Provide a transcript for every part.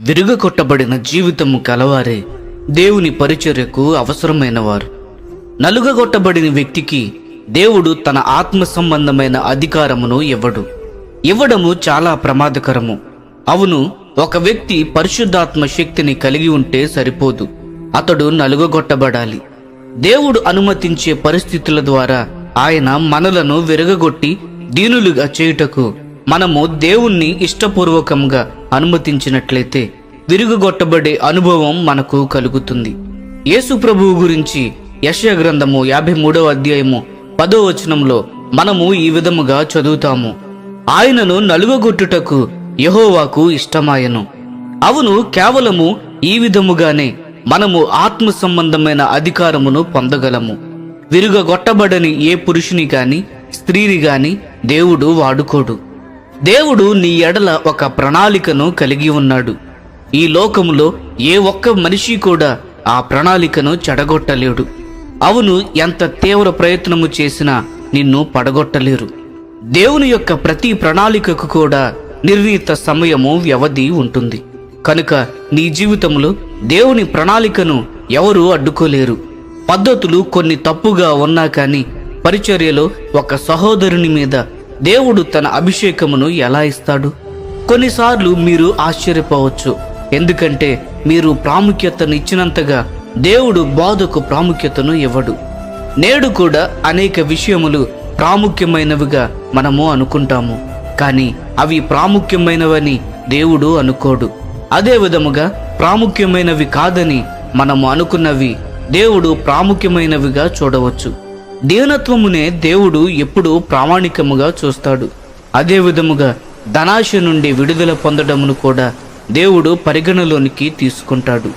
విరుగకొట్టబడిన జీవితము కలవారే. దేవుని పరిచర్యకు అవసరమైన వారు నలుగగొట్టబడిన వ్యక్తికి దేవుడు తన ఆత్మ సంబంధమైన అధికారమును ఇవ్వడు. ఇవ్వడము చాలా ప్రమాదకరము. అవును ఒక వ్యక్తి పరిశుద్ధాత్మ శక్తిని కలిగి ఉంటే సరిపోదు. అతడు నలుగగొట్టబడాలి. దేవుడు అనుమతించే పరిస్థితుల ద్వారా ఆయన మనలను విరగగొట్టి దీనులుగా చేయుటకు మనము దేవుణ్ణి ఇష్టపూర్వకంగా అనుమతించినట్లయితే విరుగుగొట్టబడే అనుభవం మనకు కలుగుతుంది. యేసు ప్రభువు గురించి యశ గ్రంథము యాభై మూడవ అధ్యాయము పదో వచనంలో మనము ఈ విధముగా చదువుతాము. ఆయనను నలుగగొట్టుటకు యహోవాకు ఇష్టమాయను. అవును కేవలము ఈ విధముగానే మనము ఆత్మ సంబంధమైన అధికారమును పొందగలము. విరుగగొట్టబడని ఏ పురుషుని గాని స్త్రీని గాని దేవుడు వాడుకోడు. దేవుడు నీ ఎడల ఒక ప్రణాళికను కలిగి ఉన్నాడు. ఈ లోకములో ఏ ఒక్క మనిషి కూడా ఆ ప్రణాళికను చెడగొట్టలేడు. అవును ఎంత తీవ్ర ప్రయత్నము చేసినా నిన్ను పడగొట్టలేరు. దేవుని యొక్క ప్రతి ప్రణాళికకు కూడా నిర్ణీత సమయము వ్యవధి ఉంటుంది. కనుక నీ జీవితంలో దేవుని ప్రణాళికను ఎవరూ అడ్డుకోలేరు. పద్ధతులు కొన్ని తప్పుగా ఉన్నా కానీ పరిచర్యలో ఒక సహోదరుని మీద దేవుడు తన అభిషేకమును ఎలా ఇస్తాడు? కొన్నిసార్లు మీరు ఆశ్చర్యపోవచ్చు. ఎందుకంటే మీరు ప్రాముఖ్యతను ఇచ్చినంతగా దేవుడు బోధకు ప్రాముఖ్యతను ఇవ్వడు. నేడు కూడా అనేక విషయములు ప్రాముఖ్యమైనవిగా మనము అనుకుంటాము. కానీ అవి ప్రాముఖ్యమైనవని దేవుడు అనుకోడు. అదే విధముగా ప్రాముఖ్యమైనవి కాదని మనము అనుకున్నవి దేవుడు ప్రాముఖ్యమైనవిగా చూడవచ్చు. దీనత్వమునే దేవుడు ఎప్పుడూ ప్రామాణికముగా చూస్తాడు. అదే విధముగా ధనాశ నుండి విడుదల పొందడమును కూడా దేవుడు పరిగణలోనికి తీసుకుంటాడు.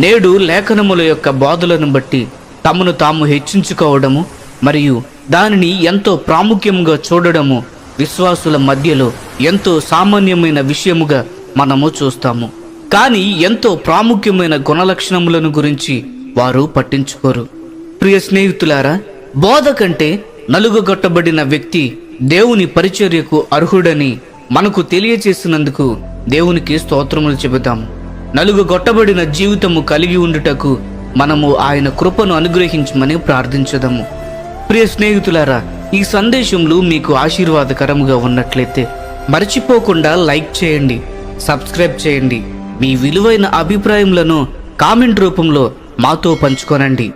నేడు లేఖనముల యొక్క బోధలను బట్టి తమను తాము హెచ్చించుకోవడము మరియు దానిని ఎంతో ప్రాముఖ్యంగా చూడడము విశ్వాసుల మధ్యలో ఎంతో సామాన్యమైన విషయముగా మనము చూస్తాము. కానీ ఎంతో ప్రాముఖ్యమైన గుణలక్షణములను గురించి వారు పట్టించుకోరు. ప్రియ స్నేహితులారా బోధ కంటే నలుగుగొట్టబడిన వ్యక్తి దేవుని పరిచర్యకు అర్హుడని మనకు తెలియచేసినందుకు దేవునికి స్తోత్రములు చెబుతాం. నలుగుగొట్టబడిన జీవితము కలిగి ఉండుటకు మనము ఆయన కృపను అనుగ్రహించమని ప్రార్థించదము. ప్రియ స్నేహితులారా ఈ సందేశములు మీకు ఆశీర్వాదకరముగా ఉన్నట్లయితే మర్చిపోకుండా లైక్ చేయండి సబ్స్క్రైబ్ చేయండి మీ విలువైన అభిప్రాయములను కామెంట్ రూపంలో మాతో పంచుకోనండి.